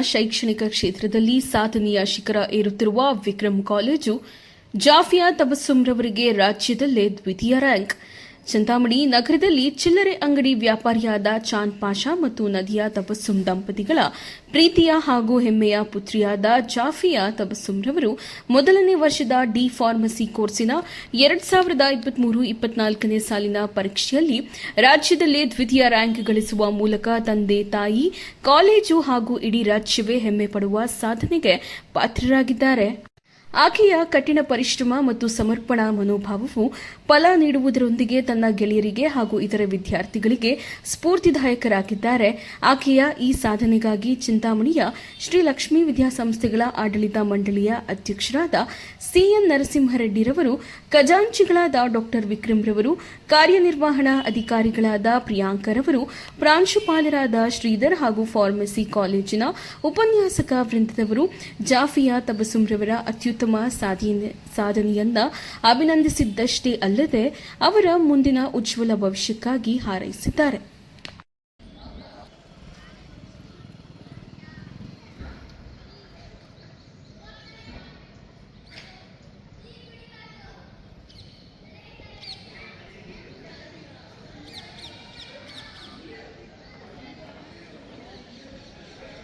ಶೈಕ್ಷಣಿಕ ಕ್ಷೇತ್ರದಲ್ಲಿ ಸಾಧನೆಯ ಶಿಖರ ಏರುತ್ತಿರುವ ವಿಕ್ರಮ್ ಕಾಲೇಜು ಜಾಫಿಯಾ ತಬಸ್ಸುಂರವರಿಗೆ ರಾಜ್ಯದಲ್ಲೇ ದ್ವಿತೀಯ ರ್ಯಾಂಕ್. ಚಿಂತಾಮಣಿ ನಗರದಲ್ಲಿ ಚಿಲ್ಲರೆ ಅಂಗಡಿ ವ್ಯಾಪಾರಿಯಾದ ಚಾಂದ್ ಪಾಷಾ ಮತ್ತು ನದಿಯಾ ತಬಸ್ಸುಂ ದಂಪತಿಗಳ ಪ್ರೀತಿಯ ಹಾಗೂ ಹೆಮ್ಮೆಯ ಪುತ್ರಿಯಾದ ಜಾಫಿಯಾ ತಬಸ್ಸುಂರವರು ಮೊದಲನೇ ವರ್ಷದ ಡಿ ಫಾರ್ಮಸಿ ಕೋರ್ಸಿನ ಎರಡ್ ಸಾವಿರದ ಇಪ್ಪತ್ಮೂರು ಇಪ್ಪತ್ನಾಲ್ಕನೇ ಸಾಲಿನ ಪರೀಕ್ಷೆಯಲ್ಲಿ ರಾಜ್ಯದಲ್ಲೇ ದ್ವಿತೀಯ ರ್ಯಾಂಕ್ ಗಳಿಸುವ ಮೂಲಕ ತಂದೆ ತಾಯಿ, ಕಾಲೇಜು ಹಾಗೂ ಇಡೀ ರಾಜ್ಯವೇ ಹೆಮ್ಮೆ ಪಡುವ ಸಾಧನೆಗೆ ಪಾತ್ರರಾಗಿದ್ದಾರೆ. ಆಕೆಯ ಕಠಿಣ ಪರಿಶ್ರಮ ಮತ್ತು ಸಮರ್ಪಣಾ ಮನೋಭಾವವು ಫಲ ನೀಡುವುದರೊಂದಿಗೆ ತನ್ನ ಗೆಳೆಯರಿಗೆ ಹಾಗೂ ಇತರ ವಿದ್ಯಾರ್ಥಿಗಳಿಗೆ ಸ್ಫೂರ್ತಿದಾಯಕರಾಗಿದ್ದಾರೆ. ಆಕೆಯ ಈ ಸಾಧನೆಗಾಗಿ ಚಿಂತಾಮಣಿಯ ಶ್ರೀ ಲಕ್ಷ್ಮೀ ವಿದ್ಯಾಸಂಸ್ಥೆಗಳ ಆಡಳಿತ ಮಂಡಳಿಯ ಅಧ್ಯಕ್ಷರಾದ ಸಿಎನ್ ನರಸಿಂಹರೆಡ್ಡಿರವರು, ಖಜಾಂಚಿಗಳಾದ ಡಾಕ್ಟರ್ ವಿಕ್ರಮ್ ರವರು ಕಾರ್ಯನಿರ್ವಹಣಾ ಅಧಿಕಾರಿಗಳಾದ ಪ್ರಿಯಾಂಕರವರು, ಪ್ರಾಂಶುಪಾಲರಾದ ಶ್ರೀಧರ್ ಹಾಗೂ ಫಾರ್ಮಸಿ ಕಾಲೇಜಿನ ಉಪನ್ಯಾಸಕ ವೃಂದದವರು, ಜಾಫಿಯಾ ತಬಸುಂರವರ ಅತ್ಯುತ್ತಮ ಸಾಧನೆ ಸಾಧನೆಯನ್ನ ಅಭಿನಂದಿಸಿದ್ದಷ್ಟೇ ಅಲ್ಲದೆ ಅವರ ಮುಂದಿನ ಉಜ್ವಲ ಭವಿಷ್ಯಕ್ಕಾಗಿ ಹಾರೈಸಿದ್ದಾರೆ.